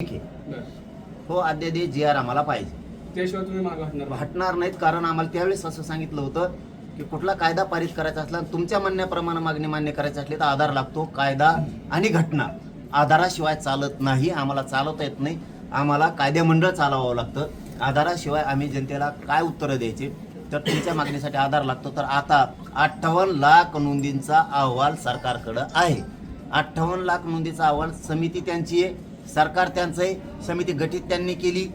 ठीक आहे. बरं. हो अध्यादेश जी आर आम्हाला पाहिजे. त्याशिवाय तुम्ही मागे हटणार नाही. हटणार नाहीत कारण आम्हाला त्यावेळेस असं सांगितलं होतं की कुठला कायदा पारित करायचा असला तुमच्या म्हणण्याप्रमाणे मागणी मान्य करायची असली तर आधार लागतो कायदा आणि घटना. आधाराशिवाय चालत नाही आम्हाला चालवता येत नाही. आम्हाला कायदेमंडळ चालवावं लागतं. आधाराशिवाय आम्ही जनतेला काय उत्तरं द्यायचे? तर तुमच्या मागणीसाठी आधार लागतो तर आता अठ्ठावन्न लाख नोंदींचा अहवाल सरकारकडं आहे. अठ्ठावन्न लाख नोंदीचा अहवाल समिती त्यांची आहे. सरकार त्यांचं आहे समिती गठीत त्यांनी केली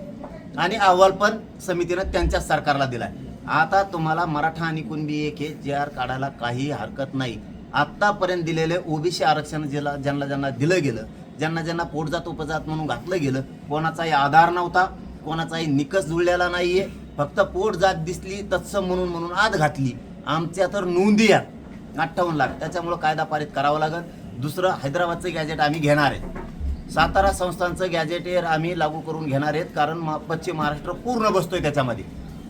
आणि अहवाल पण समितीनं त्यांच्या सरकारला दिला आता तुम्हाला मराठा आणि कुणबी एक हे जे आर काढायला काही हरकत नाही. आत्तापर्यंत दिलेले ओबीसी आरक्षण ज्याला ज्यांना ज्यांना दिलं गेलं ज्यांना ज्यांना पोटजात उपजात म्हणून घातलं गेलं कोणाचाही आधार नव्हता कोणाचाही निकष जुळलेला नाही आहे फक्त पोट जात दिसली तत्सम म्हणून म्हणून आत घातली. आमच्या तर नोंदी आहेत. अठ्ठावन्न लाख. त्याच्यामुळं कायदा पारित करावा लागेल. दुसरं हैदराबादचं गॅजेट आम्ही घेणार आहे. सातारा संस्थांचं गॅजेटेर आम्ही लागू करून घेणार आहेत कारण मा- पश्चिम महाराष्ट्र पूर्ण बसतोय त्याच्यामध्ये.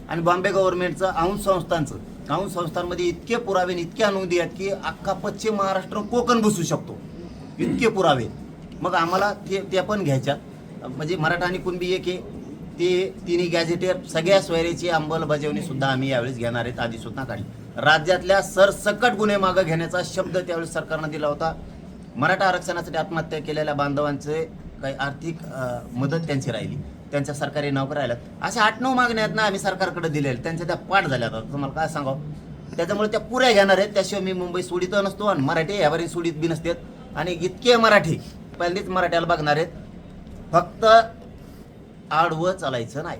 आणि बॉम्बे गव्हर्नमेंटचं औंध संस्थांचं औंध संस्थांमध्ये इतके पुरावे इतके नोंदी आहेत की अख्खा पश्चिम महाराष्ट्र कोकण बसू शकतो. इतके पुरावे. मग आम्हाला ते त्या पण घ्यायच्या. म्हणजे मराठा आणि कुणबी एक आहे. ते तिन्ही गॅझेटेर सगळ्या सोयरीची अंमलबजावणी सुद्धा आम्ही यावेळेस घेणार आहेत अधिसूचना काढली. राज्यातल्या सरसकट गुन्हे मागं घेण्याचा शब्द त्यावेळेस सरकारनं दिला होता. मराठा आरक्षणासाठी आत्महत्या केलेल्या बांधवांचे काही आर्थिक मदत त्यांची राहिली. त्यांच्या सरकारी नोकऱ्या राहिल्यात. अशा आठ नऊ मागण्या आहेत ना आम्ही सरकारकडे दिलेल्या त्यांच्या त्या पाठ झाल्या आता. तुम्हाला काय सांगावं? त्याच्यामुळे त्या पुऱ्या घेणार आहेत. त्याशिवाय मी मुंबई सोडीत नसतो आणि मराठी यावरही सोडीत बी नसतात आणि इतके मराठी पहिलीच मराठ्याला बघणार आहेत. फक्त आडवं चालायचं नाही.